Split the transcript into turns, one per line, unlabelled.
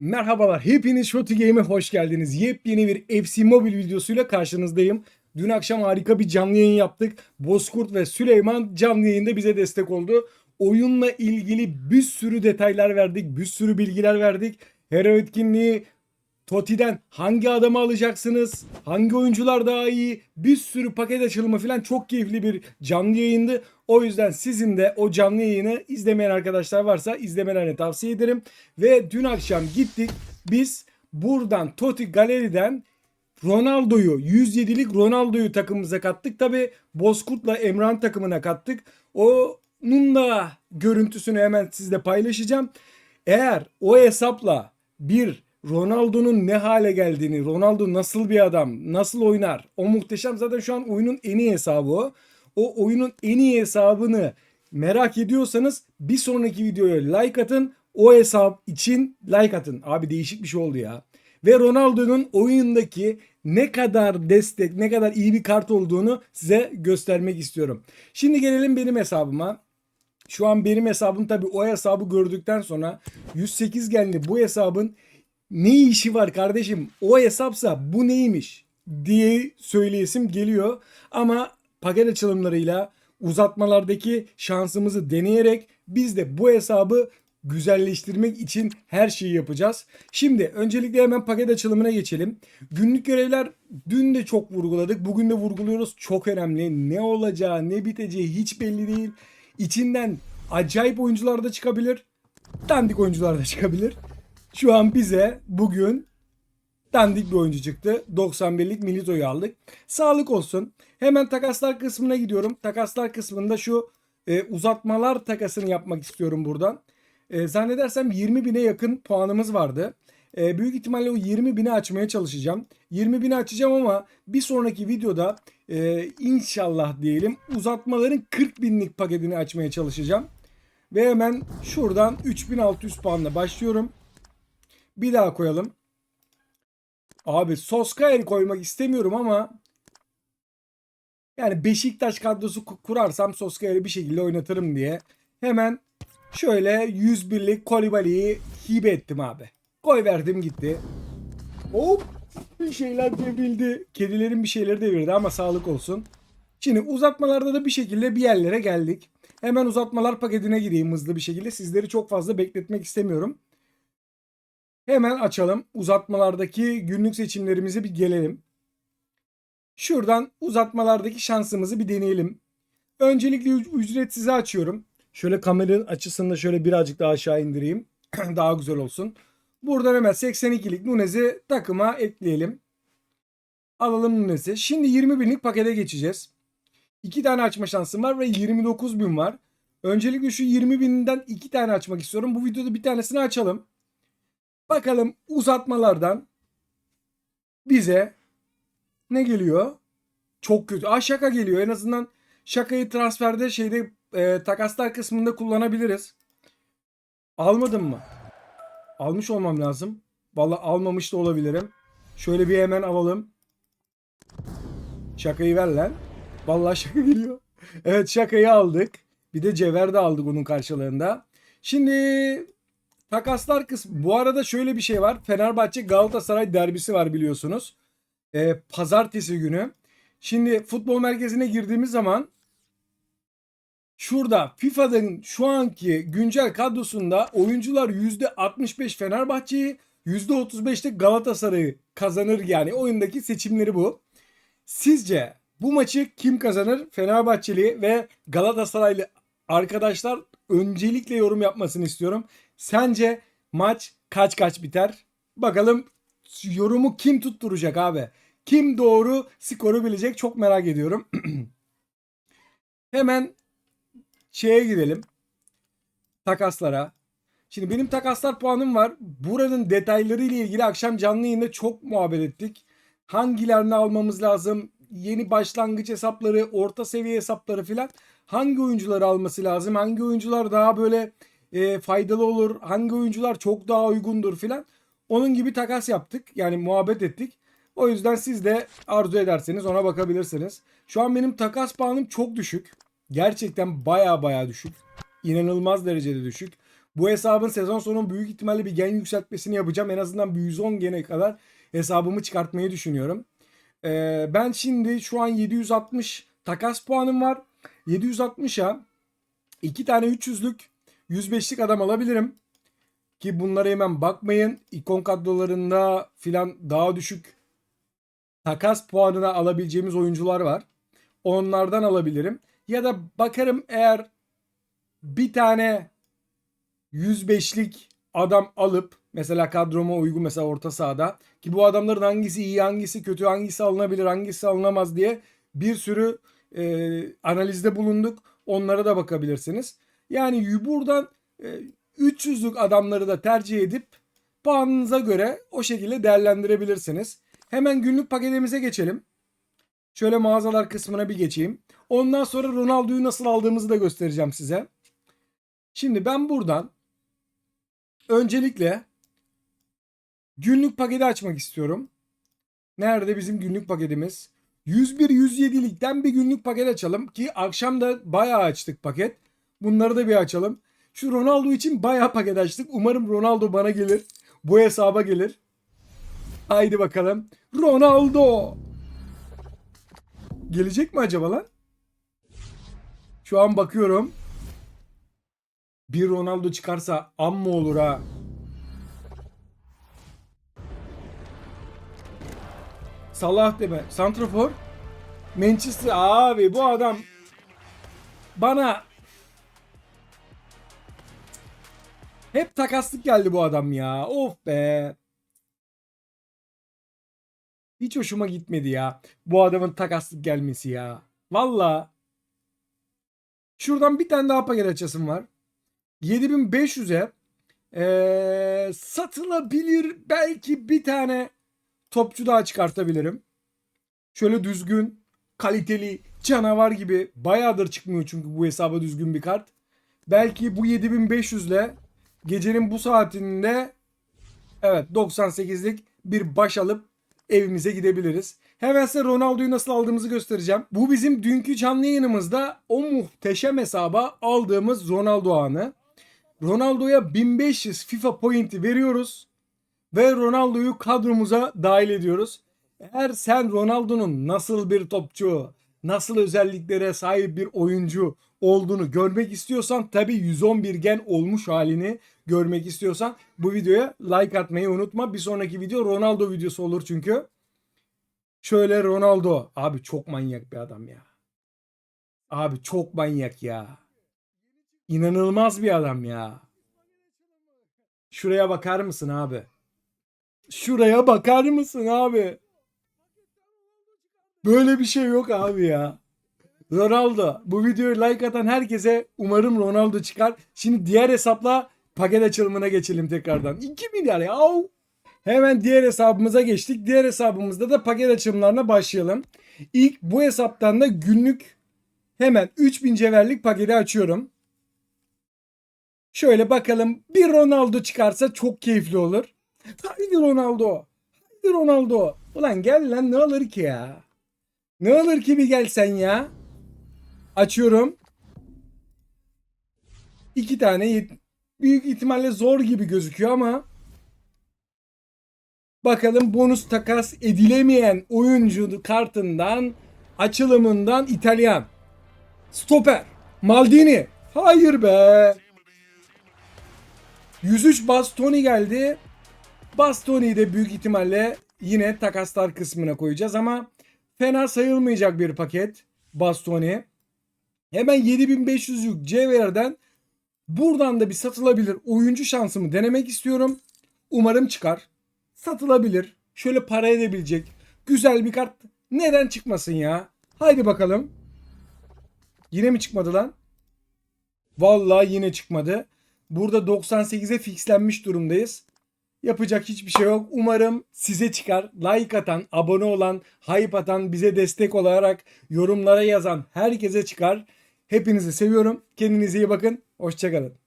Merhabalar, hepiniz Shoti Game'e hoş geldiniz. Yepyeni bir FC Mobile videosuyla karşınızdayım. Dün akşam harika bir canlı yayın yaptık. Bozkurt ve Süleyman canlı yayında bize destek oldu. Oyunla ilgili bir sürü detaylar verdik, bir sürü bilgiler verdik. Hero etkinliği, Toti'den hangi adamı alacaksınız? Hangi oyuncular daha iyi? Bir sürü paket açılımı falan çok keyifli bir canlı yayındı. O yüzden sizin de o canlı yayını izlemeyen arkadaşlar varsa izlemelerini tavsiye ederim. Ve dün akşam gittik biz buradan Toti Galeri'den Ronaldo'yu 107'lik Ronaldo'yu takımımıza kattık. Tabi Bozkurt'la Emran takımına kattık. Onun da görüntüsünü hemen sizle paylaşacağım. Eğer o hesapla bir Ronaldo'nun ne hale geldiğini, Ronaldo nasıl bir adam, nasıl oynar, o muhteşem zaten şu an oyunun en iyi hesabı o. O oyunun en iyi hesabını merak ediyorsanız bir sonraki videoya like atın. O hesap için like atın. Abi değişik bir şey oldu ya. Ve Ronaldo'nun oyundaki ne kadar destek, ne kadar iyi bir kart olduğunu size göstermek istiyorum. Şimdi gelelim benim hesabıma. Şu an benim hesabım tabii o hesabı gördükten sonra 108 geldi bu hesabın ne işi var kardeşim? O hesapsa bu neymiş diye söyleyesim geliyor. Ama paket açılımlarıyla uzatmalardaki şansımızı deneyerek biz de bu hesabı güzelleştirmek için her şeyi yapacağız. Şimdi öncelikle hemen paket açılımına geçelim. Günlük görevler dün de çok vurguladık. Bugün de vurguluyoruz. Çok önemli. Ne olacağı, ne biteceği hiç belli değil. İçinden acayip oyuncular da çıkabilir. Dandik oyuncular da çıkabilir. Şu an bize bugün dandik bir oyuncu çıktı. 91'lik Milito'yu aldık. Sağlık olsun. Hemen takaslar kısmına gidiyorum. Takaslar kısmında şu e, uzatmalar takasını yapmak istiyorum buradan. E, zannedersem 20 bine yakın puanımız vardı. E, büyük ihtimalle o 20 bini açmaya çalışacağım. 20 bini açacağım ama bir sonraki videoda e, inşallah diyelim uzatmaların 40 binlik paketini açmaya çalışacağım. Ve hemen şuradan 3600 puanla başlıyorum. Bir daha koyalım. Abi Soskayer koymak istemiyorum ama yani Beşiktaş kadrosu ku- kurarsam Soskayer'i bir şekilde oynatırım diye hemen şöyle 101'lik Kolibali'yi hibe ettim abi. Koy verdim gitti. Hop bir şeyler devrildi. Kedilerin bir şeyleri devirdi ama sağlık olsun. Şimdi uzatmalarda da bir şekilde bir yerlere geldik. Hemen uzatmalar paketine gireyim hızlı bir şekilde. Sizleri çok fazla bekletmek istemiyorum. Hemen açalım. Uzatmalardaki günlük seçimlerimize bir gelelim. Şuradan uzatmalardaki şansımızı bir deneyelim. Öncelikle üc- ücretsize açıyorum. Şöyle kameranın açısını da şöyle birazcık daha aşağı indireyim. daha güzel olsun. Buradan hemen 82'lik Nunez'i takıma ekleyelim. Alalım Nunez'i. Şimdi 20 binlik pakete geçeceğiz. 2 tane açma şansım var ve 29 bin var. Öncelikle şu 20 binden 2 tane açmak istiyorum. Bu videoda bir tanesini açalım. Bakalım uzatmalardan bize ne geliyor? Çok kötü. Aa şaka geliyor. En azından şakayı transferde şeyde e, takaslar kısmında kullanabiliriz. Almadım mı? Almış olmam lazım. Vallahi almamış da olabilirim. Şöyle bir hemen alalım. Şakayı ver lan. Vallahi şaka geliyor. Evet şakayı aldık. Bir de cevher de aldık onun karşılığında. Şimdi Takaslar kısmı. Bu arada şöyle bir şey var. Fenerbahçe Galatasaray derbisi var biliyorsunuz. Ee, pazartesi günü. Şimdi futbol merkezine girdiğimiz zaman şurada FIFA'nın şu anki güncel kadrosunda oyuncular %65 Fenerbahçe'yi %35'te Galatasaray'ı kazanır yani oyundaki seçimleri bu. Sizce bu maçı kim kazanır? Fenerbahçeli ve Galatasaraylı arkadaşlar öncelikle yorum yapmasını istiyorum. Sence maç kaç kaç biter? Bakalım yorumu kim tutturacak abi? Kim doğru skoru bilecek çok merak ediyorum. Hemen şeye gidelim. Takaslara. Şimdi benim takaslar puanım var. Buranın detayları ile ilgili akşam canlı yayında çok muhabbet ettik. Hangilerini almamız lazım? Yeni başlangıç hesapları, orta seviye hesapları filan. Hangi oyuncuları alması lazım? Hangi oyuncular daha böyle e, faydalı olur? Hangi oyuncular çok daha uygundur filan? Onun gibi takas yaptık. Yani muhabbet ettik. O yüzden siz de arzu ederseniz ona bakabilirsiniz. Şu an benim takas puanım çok düşük. Gerçekten baya baya düşük. İnanılmaz derecede düşük. Bu hesabın sezon sonu büyük ihtimalle bir gen yükseltmesini yapacağım. En azından bir 110 gene kadar hesabımı çıkartmayı düşünüyorum. Ee, ben şimdi şu an 760 takas puanım var. 760'a 2 tane 300'lük 105'lik adam alabilirim. Ki bunlara hemen bakmayın. İkon kadrolarında filan daha düşük takas puanına alabileceğimiz oyuncular var. Onlardan alabilirim. Ya da bakarım eğer bir tane 105'lik adam alıp mesela kadroma uygun mesela orta sahada ki bu adamların hangisi iyi hangisi kötü hangisi alınabilir hangisi alınamaz diye bir sürü e, analizde bulunduk. Onlara da bakabilirsiniz. Yani buradan e, 300'lük adamları da tercih edip puanınıza göre o şekilde değerlendirebilirsiniz. Hemen günlük paketimize geçelim. Şöyle mağazalar kısmına bir geçeyim. Ondan sonra Ronaldo'yu nasıl aldığımızı da göstereceğim size. Şimdi ben buradan öncelikle günlük paketi açmak istiyorum. Nerede bizim günlük paketimiz? 101-107'likten bir günlük paket açalım ki akşam da bayağı açtık paket. Bunları da bir açalım. Şu Ronaldo için bayağı paket açtık. Umarım Ronaldo bana gelir. Bu hesaba gelir. Haydi bakalım. Ronaldo. Gelecek mi acaba lan? Şu an bakıyorum. Bir Ronaldo çıkarsa amma olur ha. Salah deme. Santrafor. Manchester abi bu adam bana hep takaslık geldi bu adam ya. Of be. Hiç hoşuma gitmedi ya. Bu adamın takaslık gelmesi ya. Valla. Şuradan bir tane daha paket açasım var. 7500'e ee, satılabilir belki bir tane topçu daha çıkartabilirim. Şöyle düzgün, kaliteli, canavar gibi bayağıdır çıkmıyor çünkü bu hesaba düzgün bir kart. Belki bu 7500 ile gecenin bu saatinde evet 98'lik bir baş alıp evimize gidebiliriz. Hemen size Ronaldo'yu nasıl aldığımızı göstereceğim. Bu bizim dünkü canlı yayınımızda o muhteşem hesaba aldığımız Ronaldo anı. Ronaldo'ya 1500 FIFA pointi veriyoruz ve Ronaldo'yu kadromuza dahil ediyoruz. Eğer sen Ronaldo'nun nasıl bir topçu, nasıl özelliklere sahip bir oyuncu olduğunu görmek istiyorsan tabi 111 gen olmuş halini görmek istiyorsan bu videoya like atmayı unutma. Bir sonraki video Ronaldo videosu olur çünkü. Şöyle Ronaldo. Abi çok manyak bir adam ya. Abi çok manyak ya. İnanılmaz bir adam ya. Şuraya bakar mısın abi? Şuraya bakar mısın abi? Böyle bir şey yok abi ya. Ronaldo. Bu videoyu like atan herkese umarım Ronaldo çıkar. Şimdi diğer hesapla paket açılımına geçelim tekrardan. 2 milyar ya. Hemen diğer hesabımıza geçtik. Diğer hesabımızda da paket açılımlarına başlayalım. İlk bu hesaptan da günlük hemen 3000 cevherlik paketi açıyorum. Şöyle bakalım bir Ronaldo çıkarsa çok keyifli olur. Haydi Ronaldo. Haydi Ronaldo. Ulan gel lan ne alır ki ya? Ne alır ki bir gelsen ya? Açıyorum. İki tane büyük ihtimalle zor gibi gözüküyor ama bakalım bonus takas edilemeyen oyuncu kartından açılımından İtalyan. Stoper. Maldini. Hayır be. 103 Bastoni geldi. Bastoni'yi de büyük ihtimalle yine takaslar kısmına koyacağız ama fena sayılmayacak bir paket Bastoni. Hemen 7500 yük Cevher'den buradan da bir satılabilir oyuncu şansımı denemek istiyorum. Umarım çıkar. Satılabilir. Şöyle para edebilecek. Güzel bir kart. Neden çıkmasın ya? Haydi bakalım. Yine mi çıkmadı lan? Vallahi yine çıkmadı. Burada 98'e fixlenmiş durumdayız. Yapacak hiçbir şey yok. Umarım size çıkar. Like atan, abone olan, hype atan, bize destek olarak yorumlara yazan herkese çıkar. Hepinizi seviyorum. Kendinize iyi bakın. Hoşçakalın.